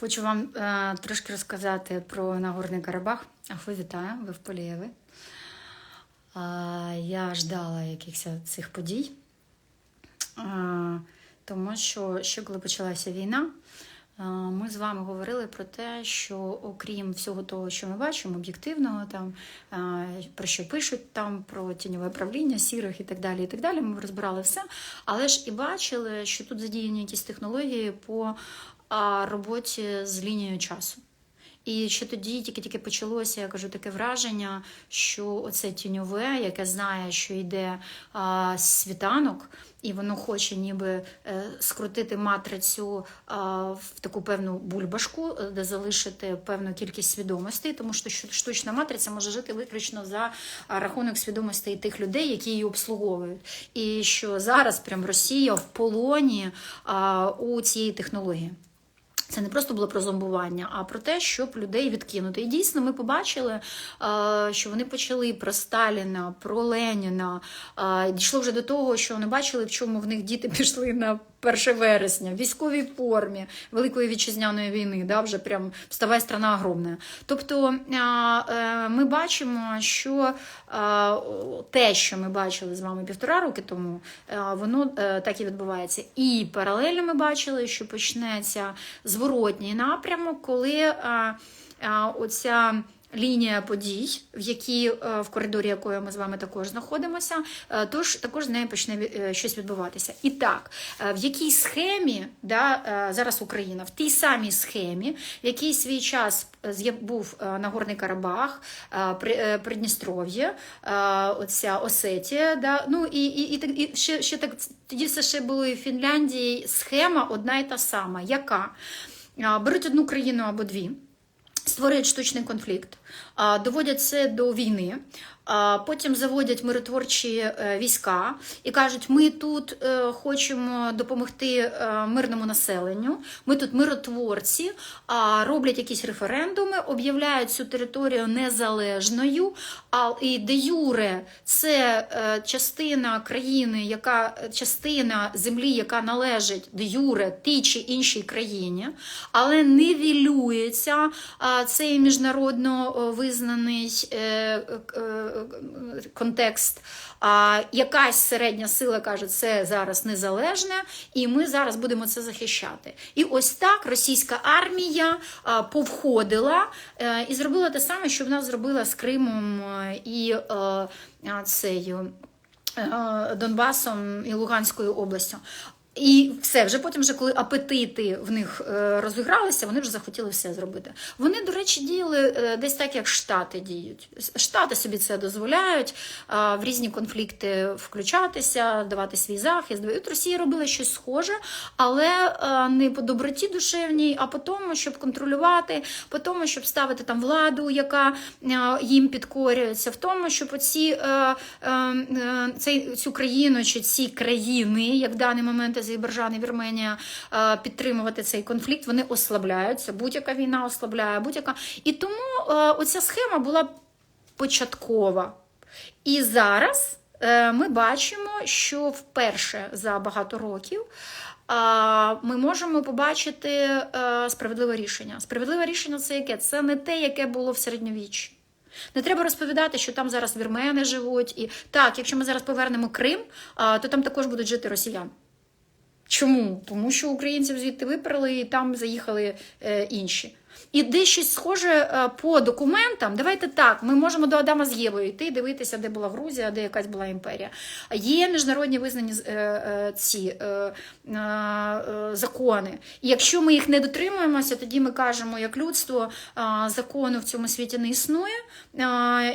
Хочу вам е, трошки розказати про Нагорний Карабах. Аху, вітаю, ви в Полієві. Е, я ждала якихось цих подій, е, тому що ще коли почалася війна, е, ми з вами говорили про те, що окрім всього того, що ми бачимо, об'єктивного, там, е, про що пишуть там, про тіньове правління, сірих і так далі, і так далі, ми розбирали все. Але ж і бачили, що тут задіяні якісь технології по роботі з лінією часу. І ще тоді тільки-тільки почалося, я кажу, таке враження, що оце тіньове, яке знає, що йде а, світанок, і воно хоче ніби е, скрутити матрицю а, в таку певну бульбашку, е, де залишити певну кількість свідомостей, тому що штучна матриця може жити виключно за рахунок свідомостей тих людей, які її обслуговують. І що зараз прям Росія в полоні а, у цієї технології. Це не просто було про зомбування, а про те, щоб людей відкинути. І дійсно ми побачили, е, що вони почали про Сталіна, про Леніна. е, Дійшло вже до того, що вони бачили, в чому в них діти пішли на 1 вересня, в військовій формі Великої вітчизняної війни. Да, вже прям вставай страна огромна. Тобто е, ми бачимо, що е, те, що ми бачили з вами півтора роки тому, е, воно так і відбувається. І паралельно ми бачили, що почнеться зворотній напрямок, коли оця. Лінія подій, в якій е, в коридорі якої ми з вами також знаходимося, е, тож також з нею почне е, щось відбуватися. І так, в якій схемі да, зараз Україна, в тій самій схемі, в якій свій час був Нагорний Карабах, При- Придністров'я, оця Осетія, да, ну і, і, і, і ще, ще так тоді все ще було і в Фінляндії. Схема одна і та сама, яка беруть одну країну або дві створюють штучний конфлікт, доводять це до війни, потім заводять миротворчі е, війська і кажуть, ми тут е, хочемо допомогти е, мирному населенню, ми тут миротворці, роблять якісь референдуми, об'являють цю територію незалежною, і де юре це частина країни, яка частина землі, яка належить де юре тій чи іншій країні, але нивелюється а, цей міжнародно о, визнаний е, е, контекст. А якась середня сила каже, це зараз незалежне, і ми зараз будемо це захищати. І ось так російська армія повходила е, і зробила те саме, що вона зробила з Кримом і цею. Донбасом і Луганською областю. І все, вже потім, вже коли апетити в них е, розігралися, вони вже захотіли все зробити. Вони, до речі, діяли е, десь так, як Штати діють. Штати собі це дозволяють в різні конфлікти включатися, давати свій захист. От Росія робила щось схоже, але е, не по доброті душевній, а по тому, щоб контролювати, по тому, щоб ставити там владу, яка їм підкорюється, в тому, щоб оці, цю країну чи ці країни, як в даний момент Азербайджан і Вірменія, е, підтримувати цей конфлікт, вони ослабляються. Будь-яка війна ослабляє, будь-яка. І тому е, оця схема була початкова. І зараз е, ми бачимо, що вперше за багато років ми можемо побачити справедливе рішення. Справедливе рішення це яке? Це не те, яке було в середньовіччі. Не треба розповідати, що там зараз вірмени живуть. І так, якщо ми зараз повернемо Крим, то там також будуть жити росіяни. Чому? Тому що українців звідти виперли і там заїхали е, інші. І десь щось схоже е, по документам. Давайте так, ми можемо до Адама з Євою йти, дивитися, де була Грузія, де якась була імперія. Є міжнародні визнані е, е, ці закони. І якщо ми їх не дотримуємося, тоді ми кажемо, як людство, закону в цьому світі не існує,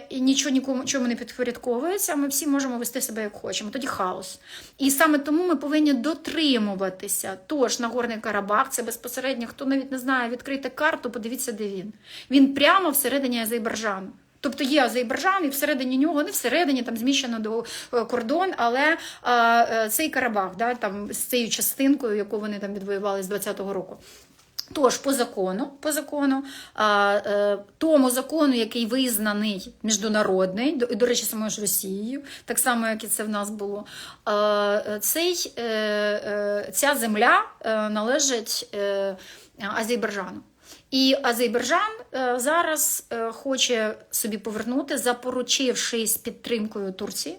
і нічого нікому чому не підпорядковується. Ми всі можемо вести себе як хочемо. Тоді хаос. І саме тому ми повинні дотримуватися. Тож Нагорний Карабах це безпосередньо, хто навіть не знає, відкрити карту, подивіться, де він. Він прямо всередині Азербайджану. Тобто є Азербайджан, і всередині нього, не всередині там зміщено до е, кордон, але е, е, цей Карабах, да, там з цією частинкою, яку вони там відвоювали з 20-го року. Тож, по закону, по закону, а, тому закону, який визнаний міжнародний, до, до речі, самою ж Росією, так само, як і це в нас було, е, цей, ця земля належить Азербайджану. І Азербайджан е, зараз е, хоче собі повернути, запоручившись підтримкою Турції,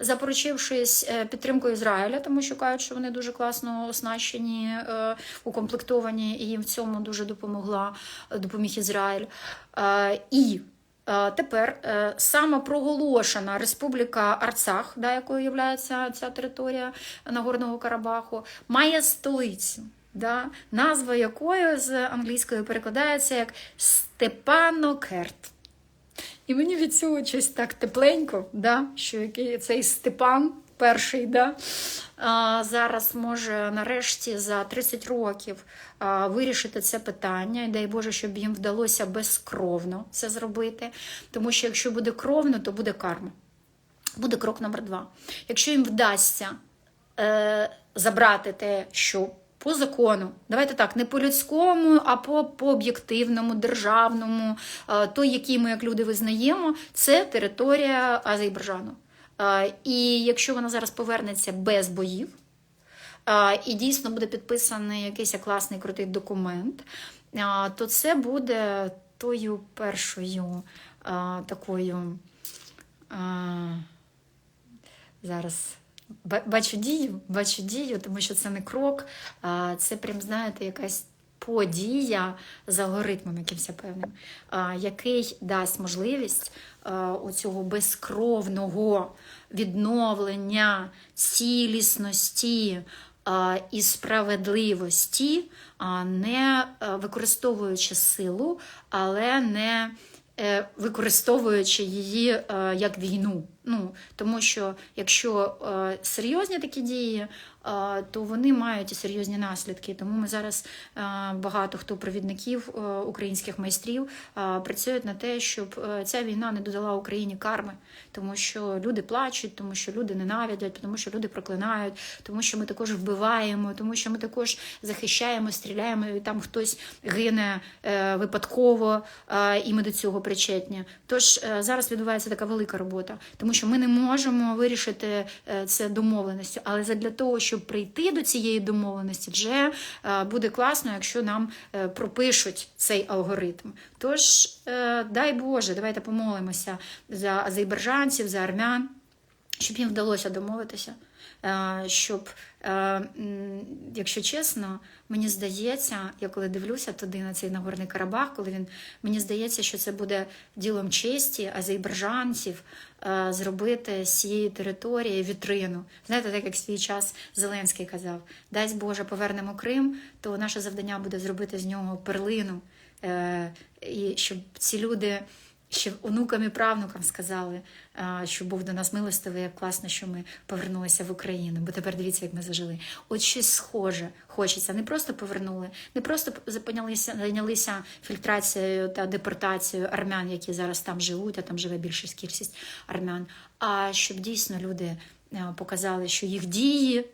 запоручившись е, підтримкою Ізраїля, тому що кажуть, що вони дуже класно оснащені, укомплектовані, і їм в цьому дуже допомогла допоміг Ізраїль. І Тепер самопроголошена Республіка Арцах, да, якою є ця територія Нагорного Карабаху, має столицю, да, назва якої з англійської перекладається як Степанокерт. І мені від цього щось так тепленько, да, що який цей Степан перший, да, зараз може нарешті за 30 років вирішити це питання. І дай Боже, щоб їм вдалося безкровно це зробити. Тому що якщо буде кровно, то буде карма. Буде крок номер два. Якщо їм вдасться е, забрати те, що по закону, давайте так, не по людському, а по, по об'єктивному, державному, е, той, який ми як люди визнаємо, це територія Азербайджану. Е, і якщо вона зараз повернеться без боїв, е, і дійсно буде підписаний якийсь класний крутий документ, то це буде тою першою такою. Зараз бачу дію, бачу дію, тому що це не крок, а це прям, знаєте, якась подія з алгоритмом якимось певним, який дасть можливість оцього безкровного відновлення цілісності і справедливості, не використовуючи силу, але не е, використовуючи її е, як війну. Ну, тому що якщо е, серйозні такі дії, е, то вони мають і серйозні наслідки. Тому ми зараз е, багато хто провідників е, українських майстрів е, працюють на те, щоб е, ця війна не додала Україні карми, тому що люди плачуть, тому що люди ненавидять, тому що люди проклинають, тому що ми також вбиваємо, тому що ми також захищаємо, стріляємо, і там хтось гине е, випадково, е, і ми до цього причетні. Тож е, зараз відбувається така велика робота, тому що ми не можемо вирішити е, це домовленістю. Але для того, щоб прийти до цієї домовленості, вже е, буде класно, якщо нам е, пропишуть цей алгоритм. Тож, дай Боже, давайте помолимося за азербайджанців, за армян, щоб їм вдалося домовитися. Е, Щоб, е, якщо чесно, мені здається, я коли дивлюся туди на цей Нагорний Карабах, коли він мені здається, що це буде ділом честі азербайджанців е, зробити з цієї території вітрину. Знаєте, так як свій час Зеленський казав: дасть Боже, повернемо Крим, то наше завдання буде зробити з нього перлину, і щоб ці люди. Ще онукам і правнукам сказали, що Бог до нас милостивий, як класно, що ми повернулися в Україну, бо тепер дивіться, як ми зажили. От щось схоже хочеться. Не просто повернули, не просто зайнялися, фільтрацією та депортацією армян, які зараз там живуть, а там живе більшість кількість армян. А щоб дійсно люди показали, що їх дії.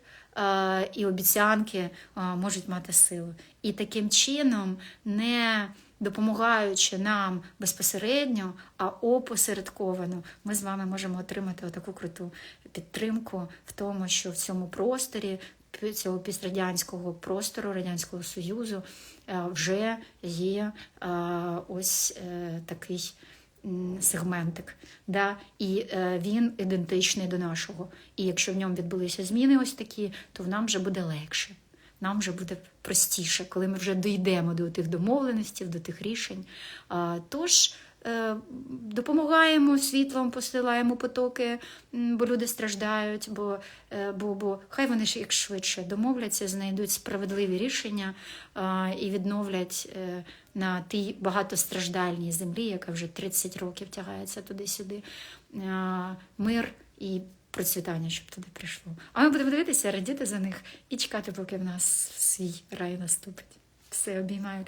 І обіцянки можуть мати силу. І таким чином не допомагаючи нам безпосередньо, а опосередковано, ми з вами можемо отримати таку круту підтримку в тому, що в цьому просторі цього пістрадянського простору Радянського Союзу е, вже є е, ось е, такий сегментик. Да? І він ідентичний до нашого. І якщо в ньому відбулися зміни ось такі, то нам вже буде легше нам вже буде простіше, коли ми вже дійдемо до тих домовленостей, до тих рішень. Тож е, допомагаємо світлом, посилаємо потоки, бо люди страждають, бо, е, бо, бо хай вони ж як швидше домовляться, знайдуть справедливі рішення і відновлять е, на тій багатостраждальній землі, яка вже 30 років тягається туди-сюди. Мир і процвітання, щоб туди прийшло. А ми будемо дивитися, радіти за них і чекати, поки в нас свій рай наступить. Все обіймаю.